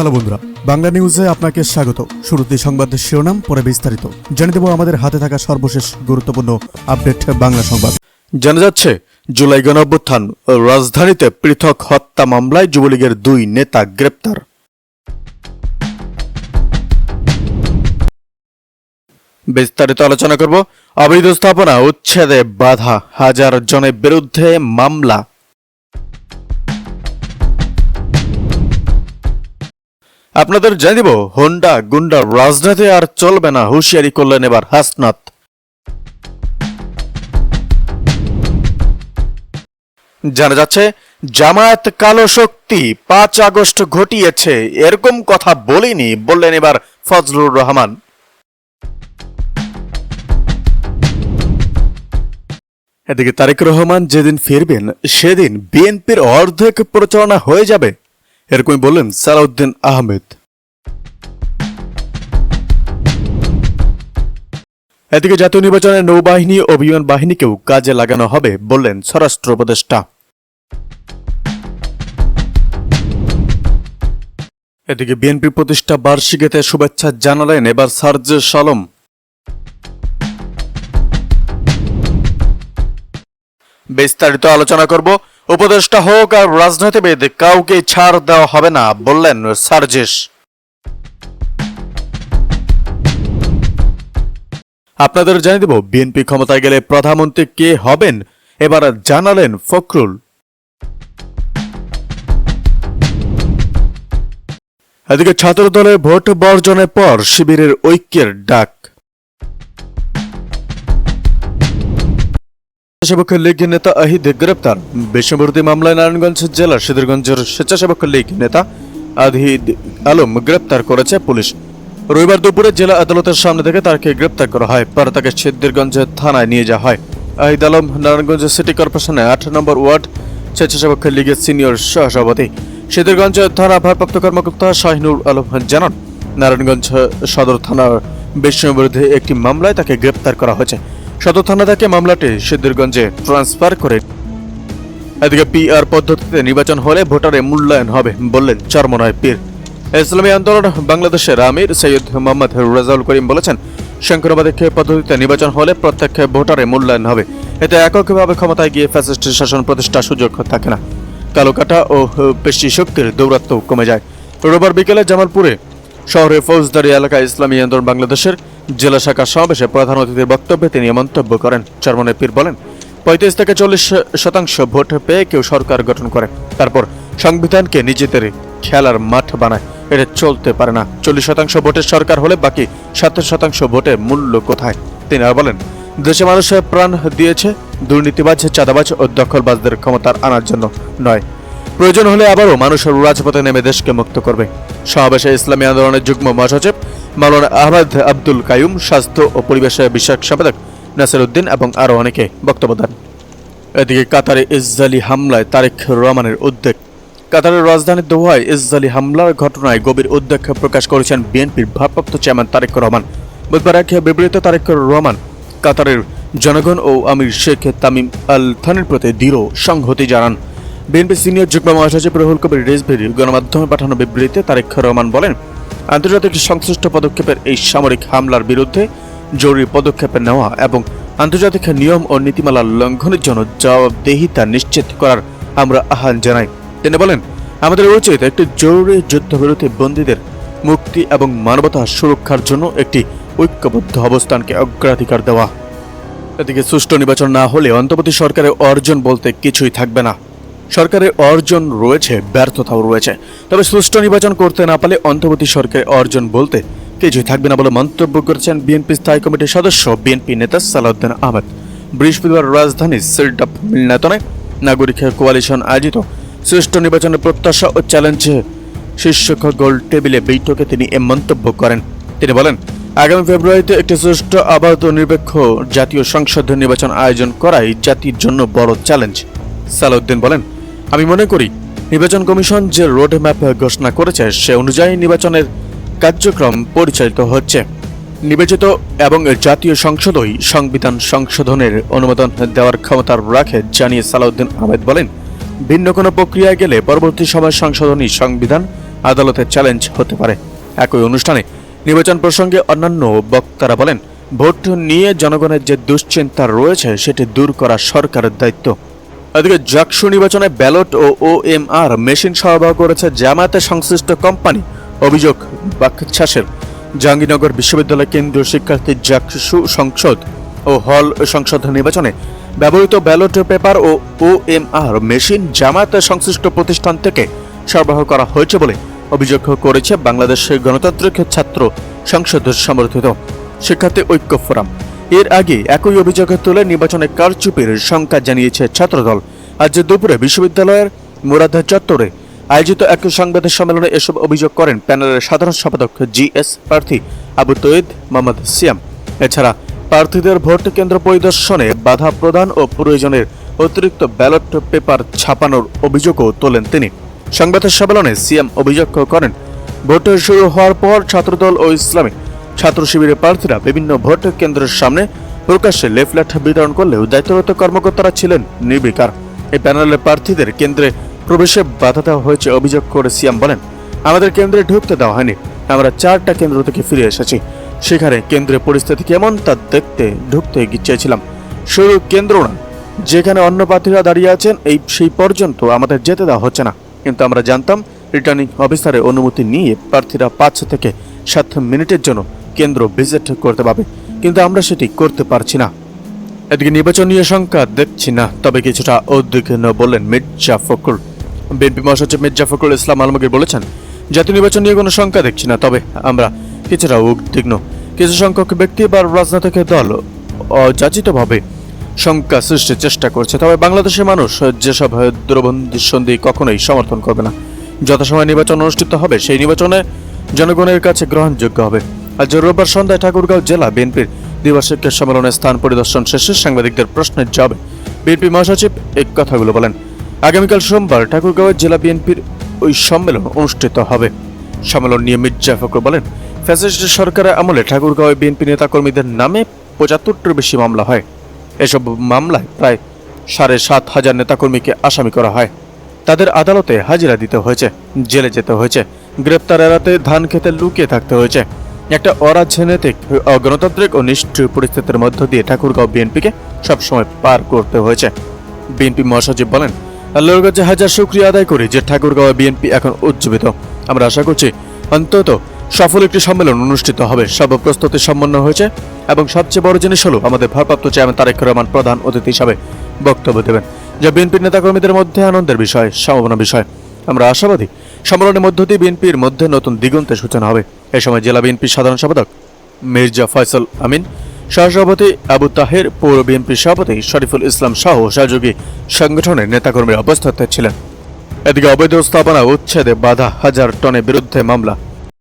Hello বন্ধুরা, বাংলা নিউজে আপনাকে স্বাগত। শুরুতে সংবাদের শিরোনাম, পরে বিস্তারিত। জানিয়ে দেব আমাদের হাতে থাকা সর্বশেষ গুরুত্বপূর্ণ আপডেট বাংলা সংবাদ। জানা যাচ্ছে, জুলাই গণঅভ্যুত্থান রাজধানীতে পৃথক হত্যা মামলায় যুবলীগের দুই নেতা গ্রেপ্তার। বিস্তারিত আলোচনা করব। অবৈধ স্থাপনা, উচ্ছেদে বাধা, হাজার জনের বিরুদ্ধে মামলা। আপনাদের জানিয়ে দিব হোন্ডা গুন্ডা রাজনীতি আর চলবে না হুঁশিয়ারি করলেন এবার হাসনাত। জানা যাচ্ছে, জামায়াত কালো শক্তি পাঁচ আগস্ট ঘটিয়েছে, এরকম কথা বলিনি বললেন এবার ফজলুর রহমান। এদিকে তারেক রহমান যেদিন ফিরবেন, সেদিন বিএনপির অর্ধেক প্রচারণা হয়ে যাবে। এরকমই বললেন সালাউদ্দিন আহমেদ। এদিকে জাতীয় নির্বাচনে নৌবাহিনী ও বিমান বাহিনীকেও কাজে লাগানো হবে বললেন স্বরাষ্ট্র উপদেষ্টা। এদিকে বিএনপি প্রতিষ্ঠা বার্ষিকীতে শুভেচ্ছা জানালেন এবার সার্জে সালম। বিস্তারিত আলোচনা করব উপদেষ্টা হোক আর রাজনীতিবিদ, কাউকে ছাড় দেওয়া হবে না, বললেন সার্জেশ আপনাদের জানিয়ে দেব, বিএনপি ক্ষমতায় গেলে প্রধানমন্ত্রী কে হবেন? এবার জানালেন ফখরুল। এদিকে ছাত্র দলের ভোট বর্জনের পর শিবিরের ঐক্যের ডাক। স্বেচ্ছাসেবক লীগ নেতা আহিদ গ্রেপ্তার। বিষ্ণুবর্তী মামলায় নারায়ণগঞ্জ জেলার সিদ্ধিরগঞ্জের স্বেচ্ছাসেবক লীগ নেতা আহিদ আলম গ্রেপ্তার করেছে পুলিশ। রবিবার দুপুরে জেলা আদালতের সামনে থেকে তাকে গ্রেপ্তার করা হয়। পরে তাকে থানায় নিয়ে যাওয়া হয়। আহিদ আলম নারায়ণগঞ্জ সিটি কর্পোরেশনের আট নম্বর ওয়ার্ড স্বেচ্ছাসেবক লীগের সিনিয়র সহসভাপতি। সিদ্ধিরগঞ্জ থানা ভারপ্রাপ্ত কর্মকর্তা শাহিনুর আলম জানান, নারায়ণগঞ্জ সদর থানার বিষ্ণু বিরুদ্ধে একটি মামলায় তাকে গ্রেপ্তার করা হয়েছে। সদর থানা থেকে মামলাটি সিদ্ধিরগঞ্জে ট্রান্সফার করে। এদিকে পিআর পদ্ধতিতে নির্বাচন হলে ভোটারের মূল্যায়ন হবে বললেন চরমনায় পীর। ইসলামী আন্দোলন বাংলাদেশের আমির সৈয়দ মোহাম্মদ রেজাউল করিম বলেছেন, শঙ্করবাদী পদ্ধতিতে নির্বাচন হলে প্রত্যেক ভোটারের মূল্যায়ন হবে। এতে এককভাবে ক্ষমতায় গিয়ে ফ্যাসিস্ট শাসন প্রতিষ্ঠার সুযোগ থাকে না। কালোকাটা ও পেশি শক্তির দৌরাত্ম কমে যায়। রোববার বিকেলে জামালপুরে শহরে ফৌজদারি এলাকায় ইসলামী আন্দোলন বাংলাদেশের জেলা শাখা সমাবেশে প্রধান অতিথির বক্তব্যে তিনি মন্তব্য করেন। চরমনে পীর বলেন, পঁয়ত্রিশ থেকে চল্লিশ শতাংশ ভোট পেয়ে কেউ সরকার গঠন করে তারপর সংবিধানকে নিজেদের খেলার মাঠ বানায়। এটা চলতে পারে না। চল্লিশ শতাংশ ভোটের সরকার হলে বাকি সাতাশ শতাংশ ভোটের মূল্য কোথায়? তিনি আর বলেন, দেশে মানুষের প্রাণ দিয়েছে। দুর্নীতিবাজ, চাঁদাবাজ ও দখলবাজদের ক্ষমতার আনার জন্য নয়। প্রয়োজন হলে আবারও মানুষের রাজপথে নেমে দেশকে মুক্ত করবে। সমাবেশে ইসলামী আন্দোলনের যুগ্ম মহাসচিব মাওলানা আহমদ আব্দুল কায়ুম স্বাস্থ্য ও পরিবেশ বিষয়ক সম্পাদক নাসির উদ্দিন এবং আরও অনেকে বক্তব্য দেন। এদিকে কাতারে ইসরায়েলি হামলায় তারেক রহমানের উদ্বেগ। কাতারের রাজধানী দোহায় ইসরায়েলি হামলার ঘটনায় গভীর উদ্বেগ প্রকাশ করেছেন বিএনপির ভারপ্রাপ্ত চেয়ারম্যান তারেক রহমান। বুধবার এক বিবৃতিতে তারেক রহমান কাতারের জনগণ ও আমির শেখ তামিম আল থানের প্রতি দৃঢ় সংহতি জানান। বিএনপি সিনিয়র যুগ্ম মহাসচিব রহুল কবির রেজভির গণমাধ্যমে পাঠানো বিবৃতিতে তারেক রহমান বলেন আন্তর্জাতিক সংশ্লিষ্ট পদক্ষেপের এই সামরিক হামলার বিরুদ্ধে জরুরি পদক্ষেপ নেওয়া এবং আন্তর্জাতিক নিয়ম ও নীতিমালা লঙ্ঘনের জন্য জবাবদেহিতা নিশ্চিত করার আমরা আহ্বান জানাই। তিনি বলেন, আমাদের উচিত একটি জরুরি যুদ্ধবিরতি বন্দীদের মুক্তি এবং মানবতা সুরক্ষার জন্য একটি ঐক্যবদ্ধ অবস্থানকে অগ্রাধিকার দেওয়া। এদিকে সুষ্ঠু নির্বাচন না হলে অন্তর্বর্তী সরকারের অর্জন বলতে কিছুই থাকবে না। সরকারের অর্জন রয়েছে, ব্যর্থতাও রয়েছে। তবে সুষ্ঠু নির্বাচন করতে না পারলে অন্তর্বর্তী সরকারের অর্জন বলতে কিছুই থাকবে না বলে মন্তব্য করেছেন বিএনপি স্থায়ী কমিটির সদস্য, বিএনপি নেতা সালাউদ্দিন আহমেদ। বৃহস্পতিবার রাজধানীর সিলডাপ মিলনায়তনে নাগরিক কোয়ালিশন আয়োজিত সুষ্ঠু নির্বাচনের প্রত্যাশা ও চ্যালেঞ্জে শীর্ষক গোল টেবিলে বৈঠকে তিনি এ মন্তব্য করেন। তিনি বলেন, আগামী ফেব্রুয়ারিতে একটি সুষ্ঠু আবাদ নিরপেক্ষ জাতীয় সংসদ নির্বাচন আয়োজন করাই জাতির জন্য বড় চ্যালেঞ্জ। সালাউদ্দিন বলেন আমি মনে করি, নির্বাচন কমিশন যে রোড ম্যাপ ঘোষণা করেছে, সে অনুযায়ী নির্বাচনের কার্যক্রম পরিচালিত হচ্ছে। নির্বাচিত এবং জাতীয় সংসদই সংবিধান সংশোধনের অনুমোদন দেওয়ার ক্ষমতা রাখে, জানিয়ে সালাউদ্দিন আহমেদ বলেন, ভিন্ন কোনো প্রক্রিয়ায় গেলে পরবর্তী সময় সংশোধনী সংবিধান আদালতে চ্যালেঞ্জ হতে পারে। একই অনুষ্ঠানে নির্বাচন প্রসঙ্গে অন্যান্য বক্তারা বলেন, ভোট নিয়ে জনগণের যে দুশ্চিন্তা রয়েছে, সেটি দূর করা সরকারের দায়িত্ব। এদিকে জাকসু নির্বাচনে ব্যালট ও ওএমআর মেশিন সরবরাহ করেছে জামায়াতে সংশ্লিষ্ট কোম্পানি, অভিযোগ বাকছাসের জাহাঙ্গীরনগর বিশ্ববিদ্যালয় কেন্দ্রীয় শিক্ষার্থী জাকসু সংসদ ও হল সংসদ নির্বাচনে ব্যবহৃত ব্যালট, পেপার ও ওএমআর মেশিন জামায়াতে সংশ্লিষ্ট প্রতিষ্ঠান থেকে সরবরাহ করা হয়েছে বলে অভিযোগ করেছে বাংলাদেশের গণতান্ত্রিক ছাত্র সংসদ সমর্থিত শিক্ষার্থী ঐক্য ফোরাম। এর আগে একই অভিযোগে তুলে নির্বাচনে কারচুপির শঙ্কা জানিয়েছে ছাত্রদল। আজ দুপুরে বিশ্ববিদ্যালয়ের মুরাদা চত্বরে আয়োজিত এক সংবাদ সম্মেলনে এসব অভিযোগ করেন প্যানেলের সাধারণ সম্পাদক জিএস প্রার্থী আবু তৈদ মোহাম্মদ সিয়াম। এছাড়া প্রার্থীদের ভোট কেন্দ্র পরিদর্শনে বাধা প্রদান ও প্রয়োজনের অতিরিক্ত ব্যালট পেপার ছাপানোর অভিযোগও তোলেন তিনি। সংবাদ সম্মেলনে সিএম অভিযোগ করেন, ভোট শুরু হওয়ার পর ছাত্রদল ও ইসলামী ছাত্র শিবিরের প্রার্থীরা বিভিন্ন ভোট কেন্দ্রের সামনে প্রকাশ্যে লেফলেট বিতরণ করলেও দায়িত্বরত কর্মকর্তারা ছিলেন নির্বিকার। এই প্যানেলের প্রার্থীদের কেন্দ্রে প্রবেশে বাধা দেওয়া হয়েছে অভিযোগ করে সিয়াম বলেন, আমাদের কেন্দ্রে ঢুকতে দেওয়া হয়নি। আমরা চারটা কেন্দ্র থেকে ফিরে এসেছি। সেখানে কেন্দ্রের পরিস্থিতি কেমন তা দেখতে ঢুকতে চেয়েছিলাম। শুধু কেন্দ্র না যেখানে অন্য প্রার্থীরা দাঁড়িয়ে আছেন, এই সেই পর্যন্ত আমাদের যেতে দেওয়া হচ্ছে না। কিন্তু আমরা জানতাম, রিটার্নিং অফিসারের অনুমতি নিয়ে প্রার্থীরা পাঁচ থেকে সাত মিনিটের জন্য কেন্দ্র ভিজিট করতে পারবে। কিন্তু আমরা সেটি করতে পারছি না। এদিকে নির্বাচন সংখ্যা দেখছি না, তবে কিছুটা উদ্বিগ্ন বললেন মির্জা ফখরুল। বিএনপি মহাসচিব মির্জা ফখরুল ইসলাম আলমগীর বলেছেন, জাতীয় নির্বাচন নিয়ে কোনো সংখ্যা দেখছি না, তবে আমরা কিছুটা উদ্বিগ্ন। কিছু সংখ্যক ব্যক্তি বা রাজনৈতিক দল অযাচিতভাবে শঙ্কা সৃষ্টির চেষ্টা করছে, তবে বাংলাদেশের মানুষ যেসব দূরবন্দি সন্ধি কখনোই সমর্থন করবে না। যথাসময় নির্বাচন অনুষ্ঠিত হবে, সেই নির্বাচনে জনগণের কাছে গ্রহণযোগ্য হবে। আজ রোববার সন্ধ্যায় ঠাকুরগাঁও জেলা বিএনপির দ্বিবার্ষিক সম্মেলনের স্থান পরিদর্শন শেষে সাংবাদিকদের প্রশ্নের জবাবে বিএনপি মহাসচিব এই কথাগুলো বলেন, আগামীকাল সোমবার ঠাকুরগাঁওয়ের জেলা বিএনপির ওই সম্মেলন অনুষ্ঠিত হবে। সম্মেলন নিয়ে মির্জা ফখরুল বলেন, ফ্যাসিস্ট সরকারের আমলে ঠাকুরগাঁওয়ে বিএনপি নেতাকর্মীদের নামে পঁচাত্তরটির বেশি মামলা হয়। এসব মামলায় প্রায় সাড়ে সাত হাজার নেতাকর্মীকে আসামি করা হয়। তাদের আদালতে হাজিরা দিতে হয়েছে, জেলে যেতে হয়েছে, গ্রেপ্তার এড়াতে ধান খেতে লুকিয়ে থাকতে হয়েছে। একটা অরাজনৈতিক অগণতান্ত্রিক ও নিষ্ঠুর পরিস্থিতির মধ্য দিয়ে ঠাকুরগাঁও বিএনপিকে সবসময় পার করতে হয়েছে। বিএনপি মহাসচিব বলেন, আল্লাহর হাজার শুক্রিয়া আদায় করি যে ঠাকুরগাঁও বিএনপি এখন উজ্জীবিত। আমরা আশা করছি অন্তত সফল একটি সম্মেলন অনুষ্ঠিত হবে। সব প্রস্তুতি সম্পন্ন হয়েছে এবং সবচেয়ে বড় জিনিস হলো আমাদের ভারপ্রাপ্ত চেয়ারম্যান তারেক রহমান প্রধান অতিথি হিসাবে বক্তব্য দেবেন, যা বিএনপির নেতাকর্মীদের মধ্যে আনন্দের বিষয়, সম্ভাবনা বিষয়। আমরা আশাবাদী। সম্মেলনের মধ্য দিয়ে বিএনপির মধ্যে নতুন দিগন্তের সূচনা হবে। এ সময় জেলা বিএনপির সাধারণ সম্পাদক মির্জা ফয়সল আমিন, সহসভাপতি আবু তাহের, পৌর বিএনপির সভাপতি শরীফুল ইসলাম শাহ সহযোগী সংগঠনের নেতাকর্মীর অবস্থাতে ছিলেন। এদিকে অবৈধ স্থাপনা উচ্ছেদে বাধা হাজার টনের বিরুদ্ধে মামলা।